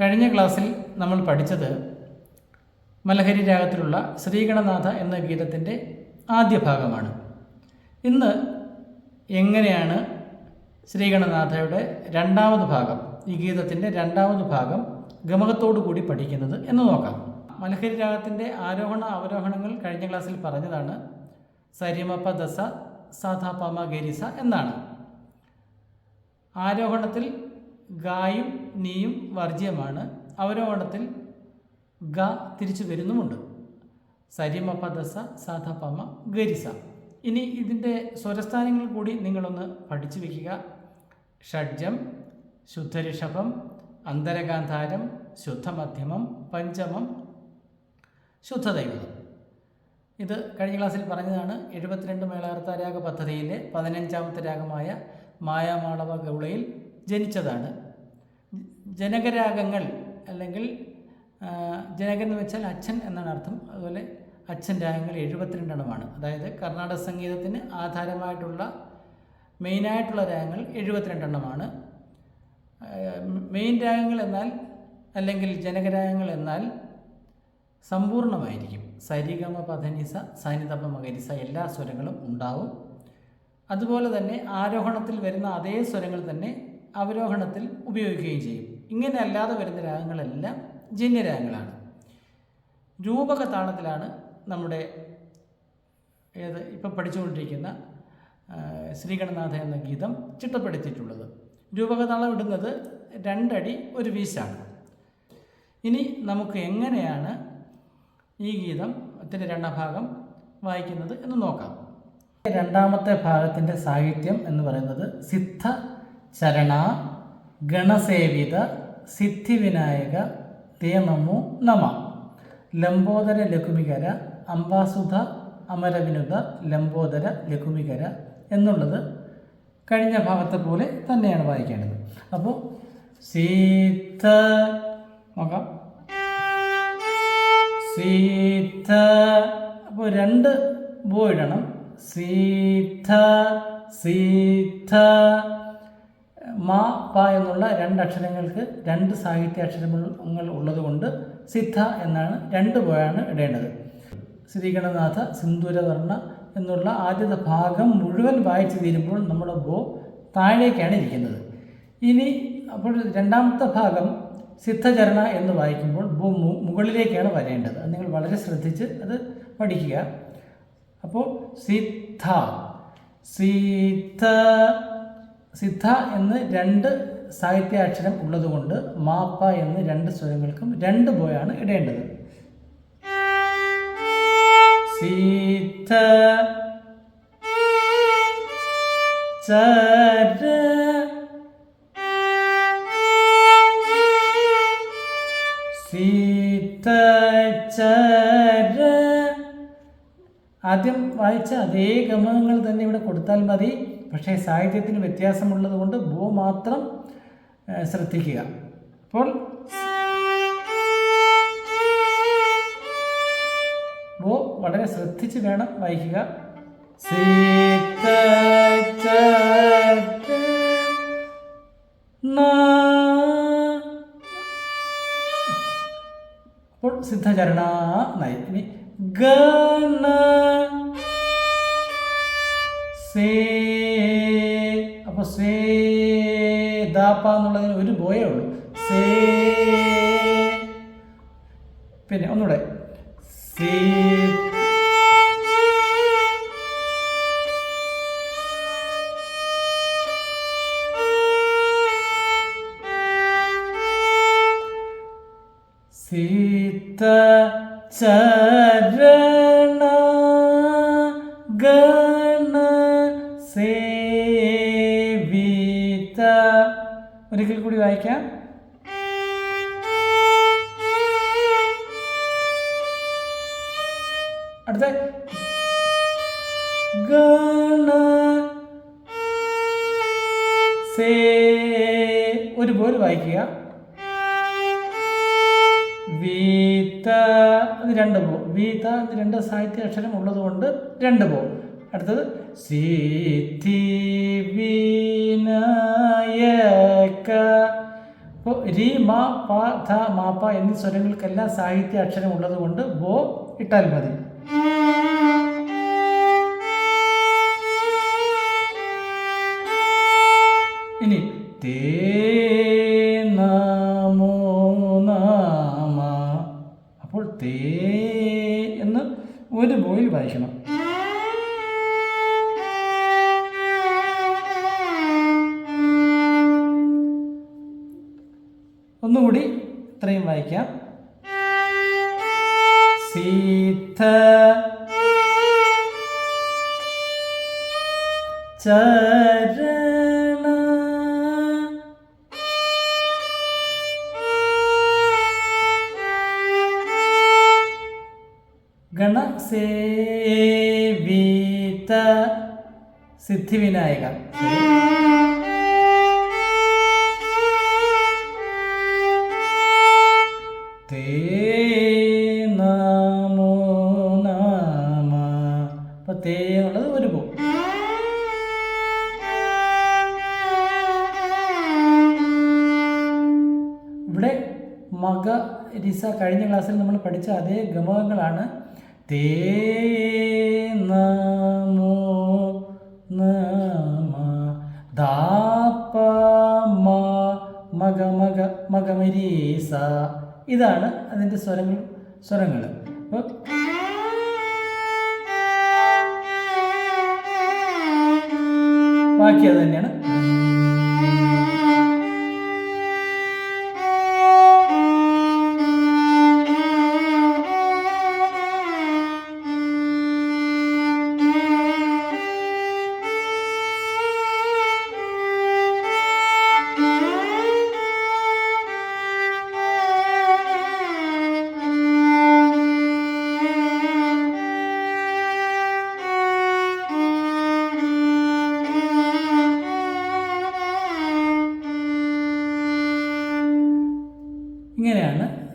കഴിഞ്ഞ ക്ലാസ്സിൽ നമ്മൾ പഠിച്ചത് മലഹരി രാഗത്തിലുള്ള ശ്രീഗണനാഥ എന്ന ഗീതത്തിന്റെ ആദ്യ ഭാഗമാണ്. ഇന്ന് എങ്ങനെയാണ് ശ്രീഗണനാഥയുടെ രണ്ടാമത് ഭാഗം ഈ ഗീതത്തിന്റെ രണ്ടാമത് ഭാഗം ഗമകത്തോടു കൂടി പഠിക്കുന്നത് എന്ന് നോക്കാം. മലഹരി രാഗത്തിന്റെ ആരോഹണ അവരോഹണങ്ങൾ കഴിഞ്ഞ ക്ലാസ്സിൽ പറഞ്ഞതാണ്. സരിമപ ദസ സാധാ ഗരിസ എന്നാണ്. ആരോഹണത്തിൽ ഗായും നീയും വർജ്യമാണ്. അവരോഹണത്തിൽ ഗ തിരിച്ചു വരുന്നുമുണ്ട്. സരിമ പദസ സാധാ പമ ഗരിസ. ഇനി ഇതിന്റെ സ്വരസ്ഥാനങ്ങൾ കൂടി നിങ്ങളൊന്ന് പഠിച്ചു വയ്ക്കുക ഷഡ്ജം ശുദ്ധരിഷഭം അന്തരഗാന്ധാരം ശുദ്ധമധ്യമം പഞ്ചമം ശുദ്ധദൈവതം ഇത് കഴിഞ്ഞ ക്ലാസ്സിൽ പറഞ്ഞതാണ് എഴുപത്തിരണ്ട് മേളാർത്ത രാഗ പദ്ധതിയിലെ പതിനഞ്ചാമത്തെ രാഗമായ മായാമാളവ ഗൗളയിൽ ജനിച്ചതാണ്. ജനകരാഗങ്ങൾ അല്ലെങ്കിൽ ജനകൻ എന്ന് വെച്ചാൽ അച്ഛൻ എന്നാണ് അർത്ഥം. അതുപോലെ അച്ഛൻ രാഗങ്ങൾ എഴുപത്തിരണ്ടെണ്ണമാണ്. അതായത് കർണാടക സംഗീതത്തിന് ആധാരമായിട്ടുള്ള മെയിനായിട്ടുള്ള രാഗങ്ങൾ എഴുപത്തിരണ്ടെണ്ണമാണ്. മെയിൻ രാഗങ്ങൾ എന്നാൽ അല്ലെങ്കിൽ ജനകരാഗങ്ങൾ എന്നാൽ സമ്പൂർണമായിരിക്കും സരിഗമ പധനിസ സാനിതപ മകരിസ എല്ലാ സ്വരങ്ങളും ഉണ്ടാവും. അതുപോലെ തന്നെ ആരോഹണത്തിൽ വരുന്ന അതേ സ്വരങ്ങൾ തന്നെ അവരോഹണത്തിൽ ഉപയോഗിക്കുകയും ചെയ്യും. ഇങ്ങനെ അല്ലാതെ വരുന്ന രാഗങ്ങളെല്ലാം ജന്യരാഗങ്ങളാണ് രൂപക താളത്തിലാണ് നമ്മുടെ ഏത് ഇപ്പം പഠിച്ചുകൊണ്ടിരിക്കുന്ന ശ്രീഗണനാഥ എന്ന ഗീതം ചിട്ടപ്പെടുത്തിയിട്ടുള്ളത്. രൂപകതാളം ഇടുന്നത് രണ്ടടി ഒരു വീശാണ്. ഇനി നമുക്ക് എങ്ങനെയാണ് ഈ ഗീതം ത്തിന്റെ രണ്ടാം ഭാഗം വായിക്കുന്നത് എന്ന് നോക്കാം. രണ്ടാമത്തെ ഭാഗത്തിന്റെ സാഹിത്യം എന്ന് പറയുന്നത് സിദ്ധ ചരണ ഗണസേവിത സിദ്ധിവിനായക തേ നമോ. നമ ലംബോദര ലഘുമികര അംബാസുധ അമരവിനുത ലംബോദര ലഘുമികര എന്നുള്ളത് കഴിഞ്ഞ ഭാഗത്തെ പോലെ തന്നെയാണ് വായിക്കേണ്ടത്. അപ്പോൾ സീത്ത നോക്കാം. സീത്ത അപ്പോൾ രണ്ട് ബോ ഇടണം. സീത്ത സീത മാ പ എന്നുള്ള രണ്ട് അക്ഷരങ്ങൾക്ക് രണ്ട് സാഹിത്യ അക്ഷരങ്ങൾ ഉള്ളതുകൊണ്ട് സിദ്ധ എന്നാണ് രണ്ട് പോയാണ് ഇടേണ്ടത്. ശ്രീഗണനാഥ സിന്ദൂരവർണ എന്നുള്ള ആദ്യത്തെ ഭാഗം മുഴുവൻ വായിച്ചു തീരുമ്പോൾ നമ്മുടെ ബോ താഴേക്കാണ് ഇരിക്കുന്നത്. ഇനി അപ്പോൾ രണ്ടാമത്തെ ഭാഗം സിദ്ധചരണ എന്ന് വായിക്കുമ്പോൾ ബോ മുകളിലേക്കാണ് വരേണ്ടത്. അത് നിങ്ങൾ വളരെ ശ്രദ്ധിച്ച് അത് പഠിക്കുക. അപ്പോൾ സിദ്ധ സിദ്ധ സിദ്ധ എന്ന് രണ്ട് സാഹിത്യാക്ഷരം ഉള്ളതുകൊണ്ട് മാപ്പ എന്ന് രണ്ട് സ്വരങ്ങൾക്കും രണ്ട് ബോയാണ് ഇടേണ്ടത്. സിദ്ധ ചര ആദ്യം വായിച്ച അതേ ഗമകങ്ങൾ തന്നെ ഇവിടെ കൊടുത്താൽ മതി പക്ഷേ സാഹിത്യത്തിന് വ്യത്യാസമുള്ളത് കൊണ്ട് ബോ മാത്രം ശ്രദ്ധിക്കുക അപ്പോൾ ബോ വളരെ ശ്രദ്ധിച്ച് വേണം വായിക്കുക. അപ്പോൾ സിദ്ധചരണ ഇനി ഗണ ദാപ്പ എന്നുള്ളതിന് ഒരു ബോയേ ഉള്ളൂ. സേ. പിന്നെ ഒന്നുകൂടെ. സേ. ഒരിക്കൽ കൂടി വായിക്കാം. അടുത്ത. സേ ഒരു പോലെ വായിക്കുക. വീത്ത അത് രണ്ട് പോ. വീത്ത അത് രണ്ട് സാഹിത്യ അക്ഷരം ഉള്ളതുകൊണ്ട് രണ്ട് പോ. അടുത്തത്. സിദ്ധി വിനായക ഇപ്പോൾ രി മ പ ധ മാ പ എന്നീ സ്വരങ്ങൾക്കെല്ലാം സാഹിത്യ അക്ഷരം ഉള്ളതുകൊണ്ട് ബോ ഇട്ടാൽ മതി. ഒന്നുകൂടി ഇത്രയും വായിക്കാം. സീത ചരണ ഗണസേവിത സിദ്ധിവിനായക എന്നുള്ളത് ഒരു പോ ഇവിടെ മക രിസ കഴിഞ്ഞ ക്ലാസ്സിൽ നമ്മൾ പഠിച്ച അതേ ഗമകങ്ങളാണ്. തേ നമോ നമ ദാപ മക ഇതാണ് അതിന്റെ സ്വരങ്ങൾ സ്വരങ്ങൾ. അപ്പോൾ ബാക്കി അത് തന്നെയാണ്.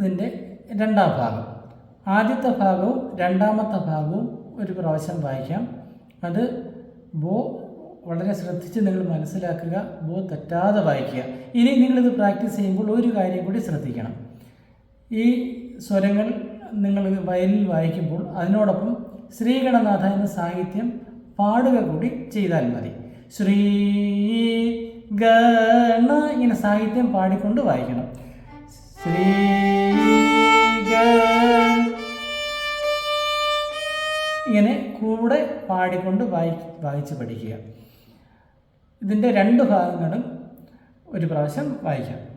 ഇതിന്റെ രണ്ടാം ഭാഗം. ആദ്യത്തെ ഭാഗവും രണ്ടാമത്തെ ഭാഗവും ഒരു പ്രാവശ്യം വായിക്കാം. അത് ബോ വളരെ ശ്രദ്ധിച്ച് നിങ്ങൾ മനസ്സിലാക്കുക ബോ തെറ്റാതെ വായിക്കുക. ഇനി നിങ്ങളിത് പ്രാക്ടീസ് ചെയ്യുമ്പോൾ ഒരു കാര്യം കൂടി ശ്രദ്ധിക്കണം. ഈ സ്വരങ്ങൾ നിങ്ങൾ വയലിൽ വായിക്കുമ്പോൾ അതിനോടൊപ്പം ശ്രീഗണനാഥ എന്ന സാഹിത്യം പാടുക കൂടി ചെയ്താൽ മതി. ശ്രീ ഗണ ഇങ്ങനെ സാഹിത്യം പാടിക്കൊണ്ട് വായിക്കണം. ശ്രീ ഇങ്ങനെ കൂടെ പാടിക്കൊണ്ട് വായി വായിച്ച് പഠിക്കുക. ഇതിന്റെ രണ്ട് ഭാഗങ്ങളും ഒരു പ്രാവശ്യം വായിക്കാം.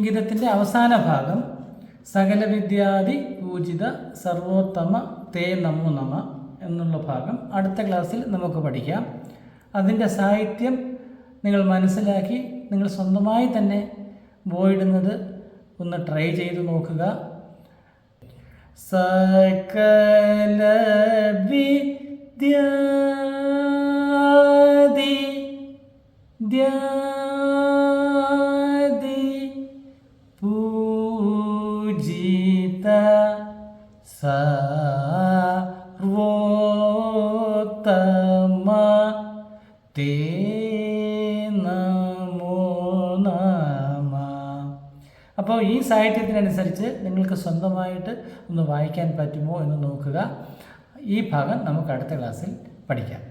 ഈ ഗീതത്തിന്റെ അവസാന ഭാഗം സകല വിദ്യാദി പൂജിത സർവോത്തമ തേ നമോ നമ എന്നുള്ള ഭാഗം അടുത്ത ക്ലാസ്സിൽ നമുക്ക് പഠിക്കാം. അതിന്റെ സാഹിത്യം നിങ്ങൾ മനസ്സിലാക്കി നിങ്ങൾ സ്വന്തമായി തന്നെ ബോയിടുന്നത് ഒന്ന് ട്രൈ ചെയ്ത് നോക്കുക. സകല വിദ്യാദി ദ്യാദി സർവോത്തമ തേ അപ്പോൾ ഈ സാഹിത്യത്തിനനുസരിച്ച് നിങ്ങൾക്ക് സ്വന്തമായിട്ട് ഒന്ന് വായിക്കാൻ പറ്റുമോ എന്ന് നോക്കുക. ഈ ഭാഗം നമുക്ക് അടുത്ത ക്ലാസ്സിൽ പഠിക്കാം.